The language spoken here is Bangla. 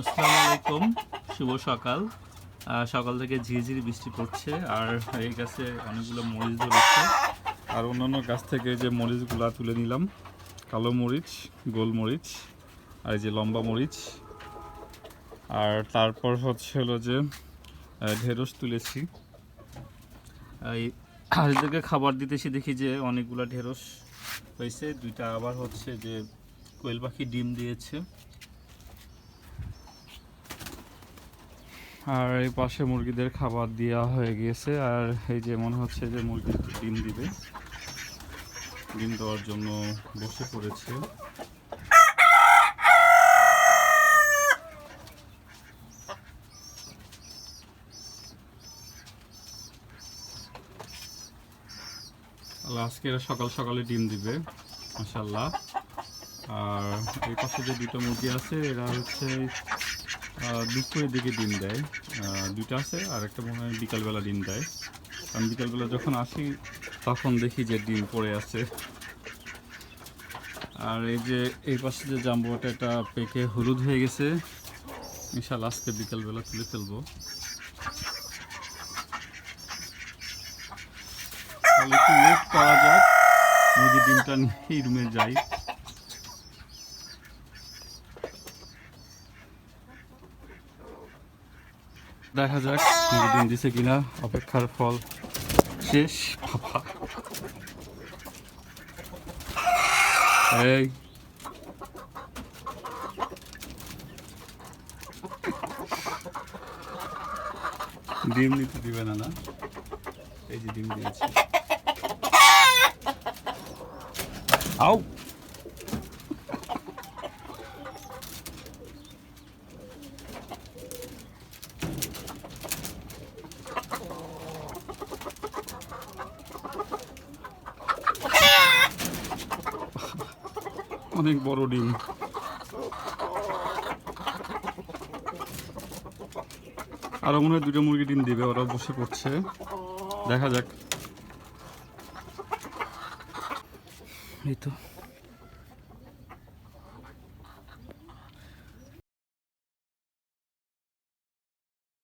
আসসালামু আলাইকুম, শুভ সকাল। সকাল থেকে ঝিরিঝিরি বৃষ্টি পড়ছে, আর এই গাছে অনেকগুলো মরিচ ধরেছে। আর অন্যান্য গাছ থেকে যে মরিচগুলো তুলে নিলাম, কালো মরিচ, গোল মরিচ, আর যে লম্বা মরিচ। আর তারপর হচ্ছে হলো যে ঢেঁড়স তুলেছি। এই হাঁসদেরকে খাবার দিতেছি, দেখি যে অনেকগুলো ঢেঁড়স হয়েছে। দুইটা আবার হচ্ছে যে কোয়েল পাখি ডিম দিয়েছে। আর এই পাশে মুরগিদের খাবার দেওয়া হয়ে গিয়েছে। আর এই যে মনে হচ্ছে যে মুরগি ডিম দিবে। ডিম দেওয়ার জন্য বসে পড়েছে। আজকে এরা সকাল সকালে ডিম দিবে মাসাল্লাহ আর এই পাশে যে দুটো মুরগি আছে, এরা হচ্ছে দুপুরের দিকে ডিম দেয়। দুইটা আছে, আর একটা মনে হয় বিকালবেলা ডিম দেয়। আমি বিকালবেলা যখন আসি, তখন দেখি যে ডিম পড়ে আছে। আর এই যে, এই পাশে যে জাম্বুয়াটা এটা পেকে হলুদ হয়ে গেছে। ইনশাল্লাহ আজকে বিকালবেলা তুলে ফেলব। তাহলে একটু ওয়েট করা যাক। মুরগি ডিমটা নিয়ে রুমে যাই। দেখা যাক মুরগি ডিম দিছে কিনা অপেক্ষার ফল শেষ বাবা এই ডিম নিতে দিবে না না এই যে ডিম দিয়েছে আও অনেক বড় ডিম। আরও মনে হয় দুটো মুরগি ডিম দিবে, ওরা বসে পড়ছে। দেখা যাক। এই তো।